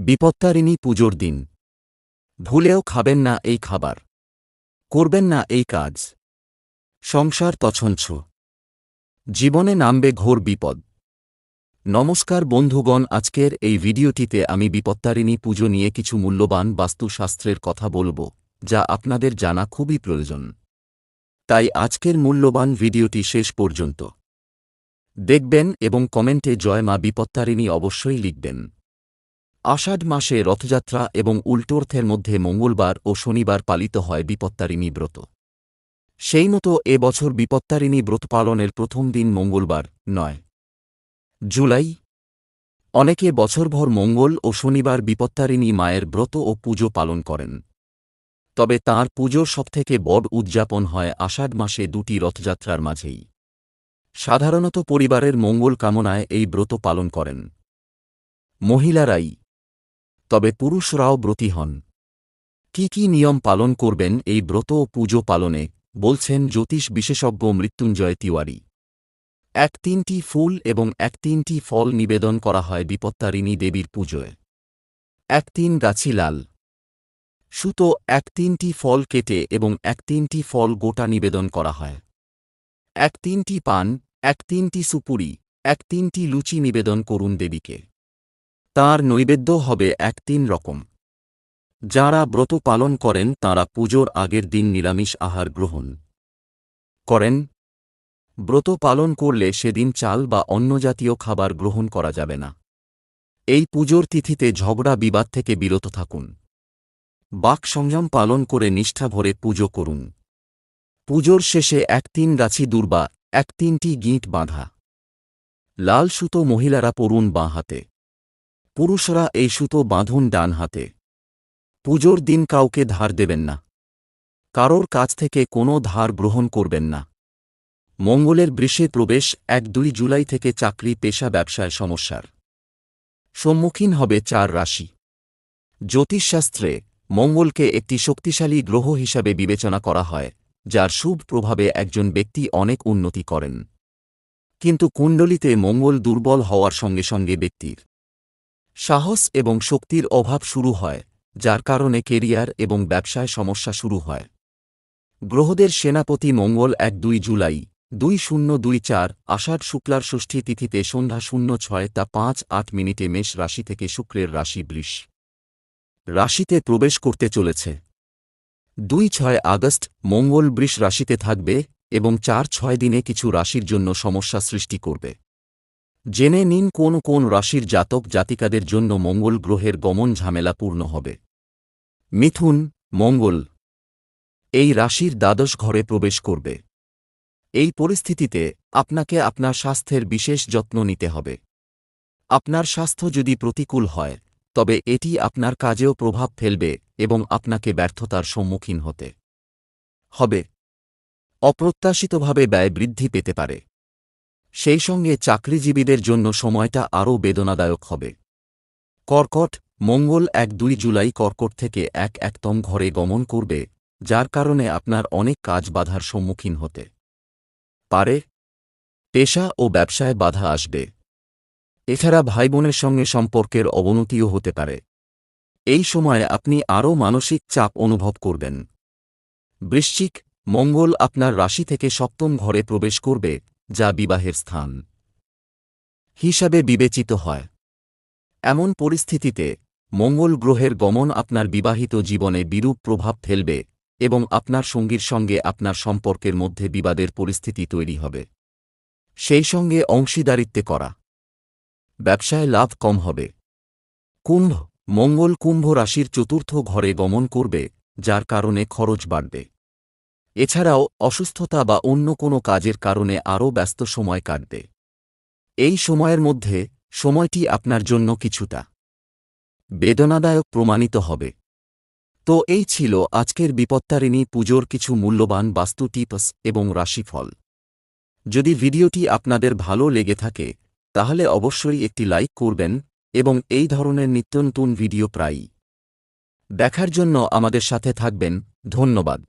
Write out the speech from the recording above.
বিপত্তারিণী পুজোর দিন। ভুলেও খাবেন না এই খাবার। করবেন না এই কাজ। সংসার তছঞ্ছ জীবনে নামবে ঘোর বিপদ। নমস্কার বন্ধুগণ, আজকের এই ভিডিওটিতে আমি বিপত্তারিণী পুজো নিয়ে কিছু মূল্যবান বাস্তুশাস্ত্রের কথা বলব, যা আপনাদের জানা খুবই প্রয়োজন। তাই আজকের মূল্যবান ভিডিওটি শেষ পর্যন্ত দেখবেন এবং কমেন্টে জয় মা বিপত্তারিণী অবশ্যই লিখবেন। আষাঢ় মাসে রথযাত্রা এবং উল্টোর্থের মধ্যে মঙ্গলবার ও শনিবার পালিত হয় বিপত্তারিণী ব্রত। সেই মতো এবছর বিপত্তারিণী ব্রত পালনের প্রথম দিন মঙ্গলবার, নয়। জুলাই। অনেকে বছরভর মঙ্গল ও শনিবার বিপত্তারিণী মায়ের ব্রত ও পুজো পালন করেন। তবে তাঁর পুজোর সবথেকে বড় উদযাপন হয় আষাঢ় মাসে দুটি রথযাত্রার মাঝেই। সাধারণত পরিবারের মঙ্গল কামনায় এই ব্রত পালন করেন। মহিলারাই তবে পুরুষরাও ব্রতী হন। কি কি নিয়ম পালন করবেন এই ব্রত ও পুজো পালনে? বলছেন জ্যোতিষ বিশেষজ্ঞ মৃত্যুঞ্জয় তিওয়ারি। এক তিনটি ফুল এবং এক তিনটি ফল নিবেদন করা হয় বিপত্তারিণী দেবীর পুজোয়। এক তিন গাছি লাল। সুতো, এক তিনটি ফল কেটে এবং এক তিনটি ফল গোটা নিবেদন করা হয়। এক তিনটি পান, এক তিনটি সুপুরি, এক তিনটি লুচি নিবেদন করুন দেবীকে। তাঁর নৈবেদ্য হবে এক তিন রকম। যাঁরা ব্রত পালন করেন, তাঁরা পুজোর আগের দিন নিরামিষ আহার গ্রহণ করেন। ব্রত পালন করলে সেদিন চাল বা অন্য জাতীয় খাবার গ্রহণ করা যাবে না। এই পুজোর তিথিতে ঝগড়া বিবাদ থেকে বিরত থাকুন। বাক সংযম পালন করে নিষ্ঠা ভরে পুজো করুন। পুজোর শেষে এক তিন গাছি দুর্বা, এক তিনটি গিঁট বাঁধা। লাল সুতো মহিলারা পড়ুন বাঁ হাতে। পুরুষরা এই সুতো বাঁধুন ডান হাতে। পুজোর দিন কাউকে ধার দেবেন না। কারোর কাছ থেকে কোনো ধার গ্রহণ করবেন না। মঙ্গলের বৃষে প্রবেশ এক দুই জুলাই থেকে চাকরি, পেশা, ব্যবসায় সমস্যার সম্মুখীন হবে চার রাশি। জ্যোতিষশাস্ত্রে মঙ্গলকে একটি শক্তিশালী গ্রহ হিসাবে বিবেচনা করা হয়, যার শুভ প্রভাবে একজন ব্যক্তি অনেক উন্নতি করেন। কিন্তু কুণ্ডলিতে মঙ্গল দুর্বল হওয়ার সঙ্গে সঙ্গে ব্যক্তির সাহস এবং শক্তির অভাব শুরু হয়, যার কারণে কেরিয়ার এবং ব্যবসায় সমস্যা শুরু হয়। গ্রহদের সেনাপতি মঙ্গল এক দুই জুলাই, দুই শূন্য দুই চার, আষাঢ় শুক্লার ষষ্ঠী তিথিতে সন্ধ্যা শূন্য ছয় তা পাঁচ আট মিনিটে মেষ রাশি থেকে শুক্রের রাশি বৃষ। রাশিতে প্রবেশ করতে চলেছে। দুই ছয় আগস্ট, মঙ্গল বৃষ রাশিতে থাকবে এবং চার ছয় দিনে কিছু রাশির জন্য সমস্যা সৃষ্টি করবে। জেনে নিন কোন কোন রাশির জাতক জাতিকাদের জন্য মঙ্গল গ্রহের গমন ঝামেলাপূর্ণ হবে। মিথুন, মঙ্গল। এই রাশির দ্বাদশ ঘরে প্রবেশ করবে। এই পরিস্থিতিতে আপনাকে আপনার স্বাস্থ্যের বিশেষ যত্ন নিতে হবে। আপনার স্বাস্থ্য যদি প্রতিকূল হয়, তবে এটি আপনার কাজেও প্রভাব ফেলবে এবং আপনাকে ব্যর্থতার সম্মুখীন হতে হবে। অপ্রত্যাশিতভাবে ব্যয় বৃদ্ধি পেতে পারে। সেই সঙ্গে চাকরিজীবীদের জন্য সময়টা আরও বেদনাদায়ক হবে। কর্কট, মঙ্গল এক দুই জুলাই কর্কট থেকে এক একতম ঘরে গমন করবে, যার কারণে আপনার অনেক কাজ বাধার সম্মুখীন হতে পারে। পেশা ও ব্যবসায় বাধা আসবে। এছাড়া ভাইবোনের সঙ্গে সম্পর্কের অবনতিও হতে পারে। এই সময়ে আপনি আরও মানসিক চাপ অনুভব করবেন। বৃশ্চিক, মঙ্গল আপনার রাশি থেকে সপ্তম ঘরে প্রবেশ করবে যা বিবাহের স্থান। হিসাবে বিবেচিত হয়। এমন পরিস্থিতিতে মঙ্গল গ্রহের গমন আপনার বিবাহিত জীবনে বিরূপ প্রভাব ফেলবে এবং আপনার সঙ্গীর সঙ্গে আপনার সম্পর্কের মধ্যে বিবাদের পরিস্থিতি তৈরি হবে। সেই সঙ্গে অংশীদারিত্বে করা। ব্যবসায় লাভ কম হবে। কুম্ভ। মঙ্গল কুম্ভ রাশির চতুর্থ ঘরে গমন করবে, যার কারণে খরচ বাড়বে। এছাড়াও, অসুস্থতা বা অন্য কোনো কাজের কারণে আরও ব্যস্ত সময় কাটবে। এই সময়ের মধ্যে, সময়টি আপনার জন্য কিছুটা বেদনাদায়ক প্রমাণিত হবে। তো এই ছিল আজকের বিপত্তারিণী পুজোর কিছু মূল্যবান বাস্তু টিপস এবং রাশিফল। যদি ভিডিওটি আপনাদের ভালো লেগে থাকে, তাহলে অবশ্যই একটি লাইক করবেন এবং এই ধরনের নিত্য নতুন ভিডিও প্রায়ই দেখার জন্য আমাদের সাথে থাকবেন। ধন্যবাদ।